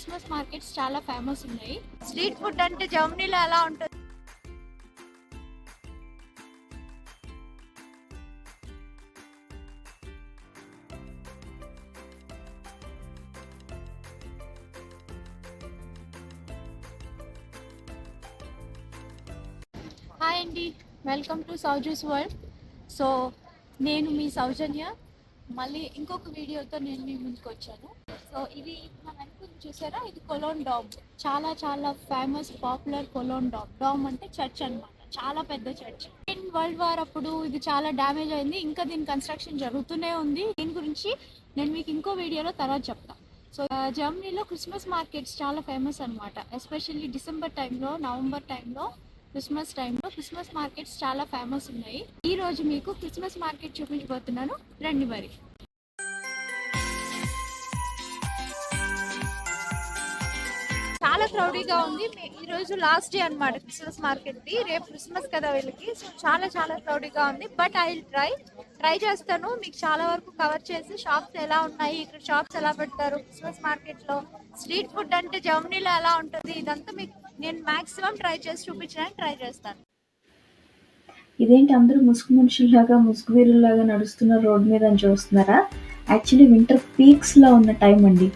Christmas markets చాలా famous ఉన్నాయి. Street food అంటే జర్మనీలో ఎలా ఉంటుంది? హాయ్ అండి welcome to Souju's world so నేను మీ సౌజన్య. మళ్ళీ ఇంకొక వీడియోతో నేను మీ ముందుకు వచ్చాను. సో ఇది మన చూసారా? ఇది కొలోన్ డామ్. చాలా చాలా famous popular Cologne Dom. Dom అంటే చర్చ్ అన్నమాట. చాలా పెద్ద చర్చ్. సెకండ్ వరల్డ్ వార్ అప్పుడు ఇది చాలా డ్యామేజ్ అయింది. ఇంకా దీని కన్స్ట్రక్షన్ జరుగుతూనే ఉంది. దీని గురించి నేను మీకు ఇంకో వీడియోలో తర్వాత చెప్తాను సో జర్మనీలో క్రిస్మస్ మార్కెట్స్ చాలా ఫేమస్ అన్నమాట. ఎస్పెషల్లీ డిసెంబర్ టైంలో నవంబర్ టైంలో క్రిస్మస్ టైంలో క్రిస్మస్ మార్కెట్స్ చాలా ఫేమస్ ఉన్నాయి. ఈ రోజు మీకు క్రిస్మస్ మార్కెట్ చూపించబోతున్నాను. రండి మరి. చాలా క్రౌడీగా ఉంది. ఈ రోజు లాస్ట్ డే అన్నమాట క్రిస్మస్ మార్కెట్ ది రేపు క్రిస్మస్ కదా వీళ్ళకి. సో చాలా చాలా క్రౌడీగా ఉంది. But I try. ట్రై చేస్తాను. మీకు చాలా వరకు కవర్ చేసి షాప్స్ ఎలా ఉన్నాయి? ఇక్కడ షాప్స్ ఎలా పెడతారు? క్రిస్మస్ మార్కెట్లో స్ట్రీట్ ఫుడ్ అంటే జర్మనీలో ఎలా ఉంటుంది? ఇదంతా మీకు నేను మాక్సిమం ట్రై చేసి చూపించడానికి ట్రై చేస్తాను. ఇదేంటి అందరూ ముసుగు మనుషుల్లాగా ముసుగు వీరుల్లాగా నడుస్తున్న రోడ్ మీద అని చూస్తున్నారా? యాక్చువల్లీ వింటర్ పీక్స్లో ఉన్న టైం అండి.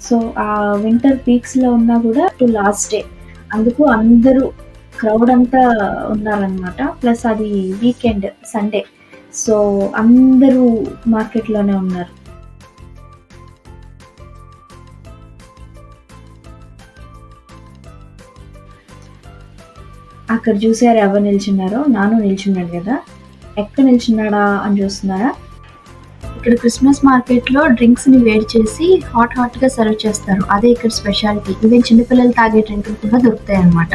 సో ఆ వింటర్ పీక్స్లో ఉన్నా కూడా టు లాస్ట్ డే అందుకు అందరూ క్రౌడ్ అంతా ఉన్నారనమాట ప్లస్ అది వీకెండ్ సండే సో అందరూ మార్కెట్లోనే ఉన్నారు. అక్కడ చూసారు ఎవరు నిల్చున్నారో నాను నిల్చున్నాడు కదా. ఎక్కడ నిల్చున్నాడా అని చూస్తున్నారా? ఇక్కడ క్రిస్మస్ మార్కెట్లో డ్రింక్స్ని వేడి చేసి హాట్ హాట్గా సర్వ్ చేస్తారు. అదే ఇక్కడ స్పెషాలిటీ. ఈవెన్ చిన్నపిల్లలు తాగే డ్రింకులు కూడా దొరుకుతాయి అన్నమాట.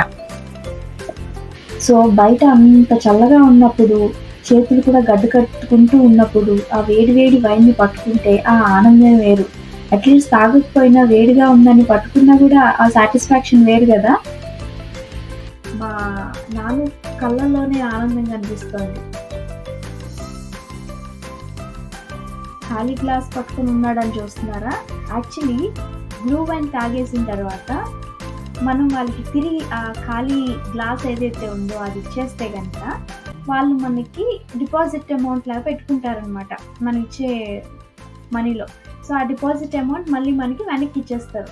సో బయట అంత చల్లగా ఉన్నప్పుడు చేతులు కూడా గడ్డ కట్టుకుంటూ ఉన్నప్పుడు ఆ వేడి వేడి వైన్ని పట్టుకుంటే ఆ ఆనందం వేరు. అట్లీస్ట్ తాగకపోయినా వేడిగా ఉందని పట్టుకున్నా కూడా ఆ సాటిస్ఫాక్షన్ వేరు కదా? మా నాన్న కళ్ళల్లోనే ఆనందం కనిపిస్తోంది ఖాళీ గ్లాస్ పట్టుకుని ఉన్నాడని చూస్తున్నారా? యాక్చువల్లీ బ్లూ వైన్ తాగేసిన తర్వాత మనం వాళ్ళకి తిరిగి ఆ ఖాళీ గ్లాస్ ఏదైతే ఉందో అది ఇచ్చేస్తే కనుక వాళ్ళు మనకి డిపాజిట్ అమౌంట్ లాగా పెట్టుకుంటారనమాట మనం ఇచ్చే మనీలో. సో ఆ డిపాజిట్ అమౌంట్ మళ్ళీ మనకి వెనక్కి ఇచ్చేస్తారు.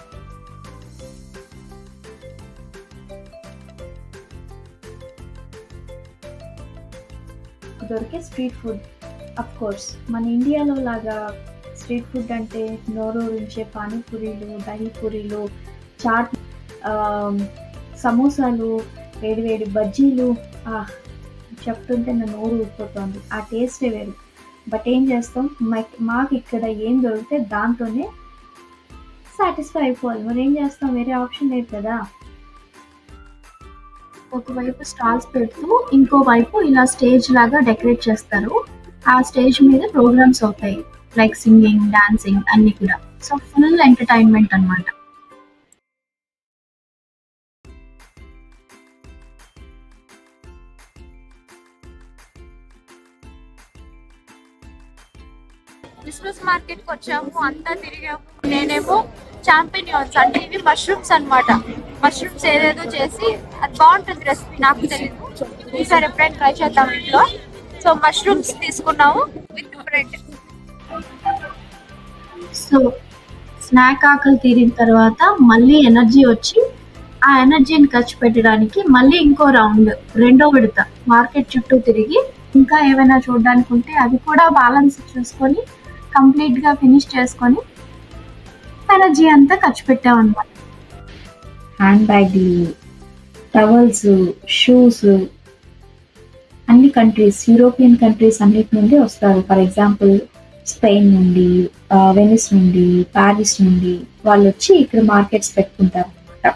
దొరికే స్ట్రీట్ ఫుడ్. అఫ్ కోర్స్ మన ఇండియాలో లాగా స్ట్రీట్ ఫుడ్ అంటే నోరూరించే పానీపూరీలు దహీపూరీలు చాట్ సమోసాలు వేడి వేడి బజ్జీలు. చెప్తుంటే నా నోరు ఊరిపోతుంది. ఆ టేస్టే వేరు. బట్ ఏం చేస్తాం? మాకు ఇక్కడ ఏం దొరికితే దాంతోనే సాటిస్ఫై అయిపోవాలి. మరి ఏం చేస్తాం? వేరే ఆప్షన్ లేదు కదా. ఒకవైపు స్టాల్స్ పెడుతూ ఇంకో వైపు ఇలా స్టేజ్ లాగా డెకరేట్ చేస్తారు. ఆ స్టేజ్ మీద ప్రోగ్రామ్స్ అవుతాయి. లైక్ సింగింగ్ డాన్సింగ్ అన్ని కూడా. సో ఫుల్ ఎంటర్టైన్మెంట్ అన్నమాట. క్రిస్మస్ మార్కెట్కి వచ్చాము. అంతా తిరిగాము. నేనేమో చాంపినియన్స్ అంటే ఇవి మష్రూమ్స్ అన్నమాట. మష్రూమ్స్ ఏదేదో చేసి అది బాగుంటుంది రెసిపీ నాకు తెలియదు ఈసారి ఎప్పుడైనా ట్రై చేద్దాం ఇంట్లో. సో మష్రూమ్స్ తీసుకున్నాము విత్ బ్రెడ్ సో స్నాక్ ఆకలి తీరిన తర్వాత మళ్ళీ ఎనర్జీ వచ్చి ఆ ఎనర్జీని ఖర్చు పెట్టడానికి మళ్ళీ ఇంకో రౌండ్ రెండో విడత మార్కెట్ చుట్టూ తిరిగి ఇంకా ఏమైనా చూడడానికి ఉంటే అవి కూడా బ్యాలెన్స్ చూసుకొని కంప్లీట్గా ఫినిష్ చేసుకొని ఎనర్జీ అంతా ఖర్చు పెట్టామన్నమాట. హ్యాండ్ బ్యాగ్లు towels shoes countries European countries అన్నిటి నుండి వస్తారు. ఫర్ ఎగ్జాంపుల్ స్పెయిన్ నుండి వెనిస్ నుండి ప్యారిస్ నుండి వాళ్ళు వచ్చి ఇక్కడ మార్కెట్స్ పెట్టుకుంటారు అనమాట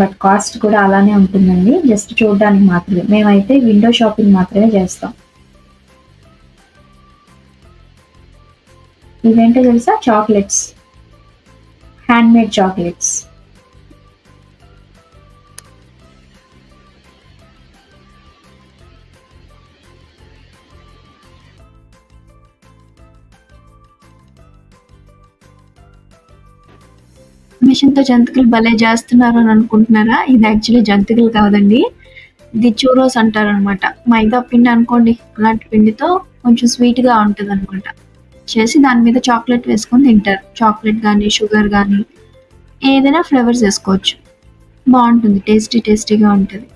బట్ కాస్ట్ కూడా అలానే ఉంటుందండి. జస్ట్ చూడడానికి మాత్రమే. మేమైతే విండో షాపింగ్ మాత్రమే చేస్తాం. ఇవేంటో తెలుసా? చాక్లెట్స్ హ్యాండ్ మేడ్ చాక్లెట్స్ మిషన్తో జంతికలు భలే చేస్తున్నారు అని అనుకుంటున్నారా? ఇది యాక్చువల్లీ జంతికలు కాదండి. ఇది చూరోస్ అంటారు అనమాట మైదా పిండి అనుకోండి అలాంటి పిండితో కొంచెం స్వీట్గా ఉంటుంది అనమాట చేసి దాని మీద చాక్లెట్ వేసుకొని తింటారు. చాక్లెట్ కానీ షుగర్ కానీ ఏదైనా ఫ్లేవర్స్ వేసుకోవచ్చు బాగుంటుంది టేస్టీ టేస్టీగా ఉంటుంది.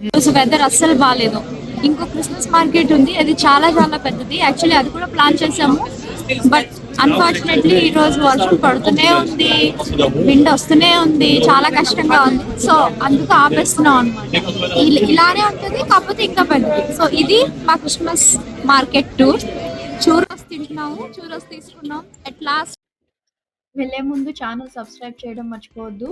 రోజు వెదర్ అస్సలు బాగాలేదు ఇంకో క్రిస్మస్ మార్కెట్ ఉంది. అది చాలా చాలా పెద్దది. యాక్చువల్లీ అది కూడా ప్లాన్ చేసాము. బట్ అన్ఫార్చునేట్లీ ఈ రోజు వర్షం పడుతూనే ఉంది. విండ్ వస్తూనే ఉంది. చాలా కష్టంగా ఉంది. సో అందుకు ఆపేస్తున్నాం అనమాట ఇలానే ఉంటుంది. కాకపోతే ఇంకా పెద్దది సో ఇది మా క్రిస్మస్ మార్కెట్ టూర్. చూరోస్ తింటున్నాము. చూరోస్ తీసుకున్నాం. అట్ లాస్ట్ వెళ్ళే ముందు ఛానల్ సబ్స్క్రైబ్ చేయడం మర్చిపోవద్దు.